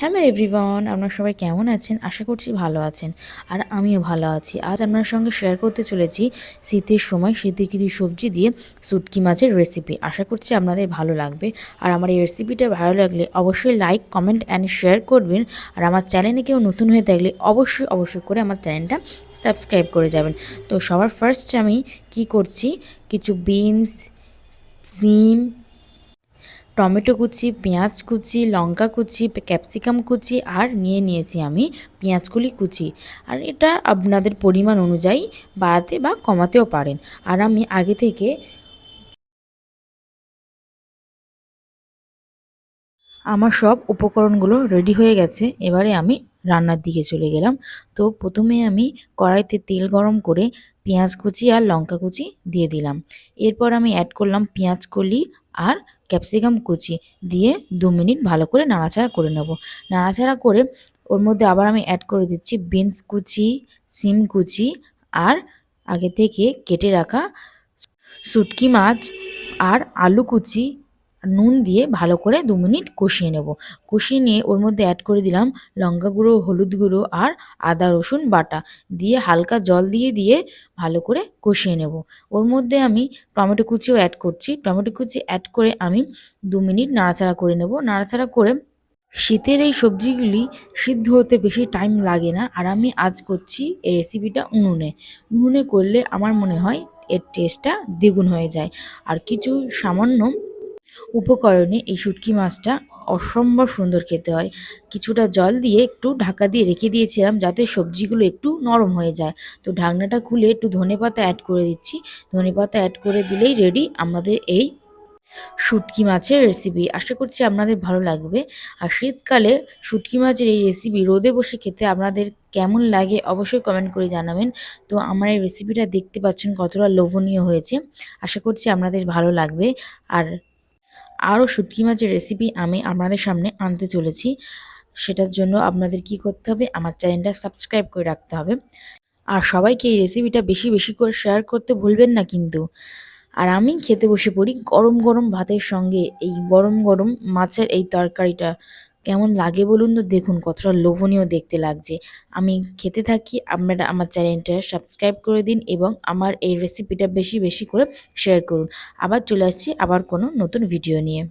Hello everyone আপনারা সবাই কেমন আছেন? আশা করছি ভালো আছেন। আর আমিও ভালো আছি। আজ আপনার সঙ্গে শেয়ার করতে চলেছি শীতের সময় শীতের কিছু সবজি দিয়ে সুটকি মাছের রেসিপি আশা করছি আপনাদের ভালো লাগবে। আর আমার এই রেসিপিটা ভালো লাগলে অবশ্যই লাইক কমেন্ট অ্যান্ড শেয়ার করবেন। আর আমার চ্যানেলে কেউ নতুন হয়ে থাকলে অবশ্যই অবশ্যই করে আমার চ্যানেলটা সাবস্ক্রাইব করে যাবেন। তো সবার ফার্স্ট আমি কি করছি? কিছু বিনস সিম টমেটো কুচি, পেঁয়াজ কুচি, লঙ্কা কুচি, ক্যাপসিকাম কুচি আর নিয়ে নিয়েছি আমি পেঁয়াজগুলি কুচি। আর এটা আপনাদের পরিমাণ অনুযায়ী বাড়াতে বা কমাতেও পারেন। আর আমি আগে থেকে আমার সব উপকরণগুলো রেডি হয়ে গেছে। এবারে আমি রান্নার দিকে চলে গেলাম। তো প্রথমে আমি কড়াইতে তেল গরম করে পেঁয়াজ কুচি আর লঙ্কা কুচি দিয়ে দিলাম। এরপর আমি অ্যাড করলাম পেঁয়াজ কলি আর ক্যাপসিকাম কুচি দিয়ে দু মিনিট ভালো করে নাড়াচাড়া করে নেব। নাড়াচাড়া করে ওর মধ্যে আবার আমি অ্যাড করে দিচ্ছি বিনস কুচি, সিম কুচি আর আগে থেকে কেটে রাখা শুটকি মাছ আর আলু কুচি নুন দিয়ে ভালো করে দু মিনিট কষিয়ে নেব। কষিয়ে নিয়ে ওর মধ্যে অ্যাড করে দিলাম লঙ্কা গুঁড়ো, হলুদ গুঁড়ো আর আদা, রসুন বাটা। দিয়ে হালকা জল দিয়ে দিয়ে ভালো করে কষিয়ে নেব। ওর মধ্যে আমি টমেটো কুচিও অ্যাড করছি। টমেটো কুচি অ্যাড করে আমি দু মিনিট নাড়াচাড়া করে নেব। নাড়াচাড়া করে শীতের এই সবজিগুলি সিদ্ধ হতে বেশি টাইম লাগে না। আর আমি আজ করছি এই রেসিপিটা উনুনে। উনুনে করলে আমার মনে হয় এর টেস্টটা দ্বিগুণ হয়ে যায়। আর কিছু সামান্য উপকরণে এই শুটকি মাছটা অসম্ভব সুন্দর খেতে হয়। কিছুটা জল দিয়ে একটু ঢাকা দিয়ে রেখে দিয়েছিলাম যাতে সবজিগুলো একটু নরম হয়ে যায়। তো ঢাকনাটা খুলে একটু ধনে পাতা অ্যাড করে দিচ্ছি। ধনে পাতা অ্যাড করে দিলেই রেডি আমাদের এই শুটকি মাছের রেসিপি আশা করছি আপনাদের ভালো লাগবে। আর শীতকালে শুটকি মাছের এই রেসিপি রোদে বসে খেতে আপনাদের কেমন লাগে অবশ্যই কমেন্ট করে জানাবেন। তো আমার এই রেসিপিটা দেখতে পাচ্ছেন কতটা লোভনীয় হয়েছে। আশা করছি আপনাদের ভালো লাগবে। আর আরও শুটকি মাছের রেসিপি আমি আপনাদের সামনে আনতে চলেছি। সেটার জন্য আপনাদের কি করতে হবে? আমার চ্যানেলটা সাবস্ক্রাইব করে রাখতে হবে। আর সবাইকে এই রেসিপিটা বেশি বেশি করে শেয়ার করতে ভুলবেন না কিন্তু। আর আমি খেতে বসে পড়ি গরম গরম ভাতের সঙ্গে এই গরম গরম মাছের এই তরকারিটা। কেমন লাগে বলুন তো? দেখুন, কতটা লোভনীয় দেখতে লাগছে। আমি খেতে থাকি, আপনারা আমার চ্যানেলটা সাবস্ক্রাইব করে দিন এবং আমার এই রেসিপিটা বেশি বেশি করে শেয়ার করুন। আবার চলে আসছি আবার কোনো নতুন ভিডিও নিয়ে।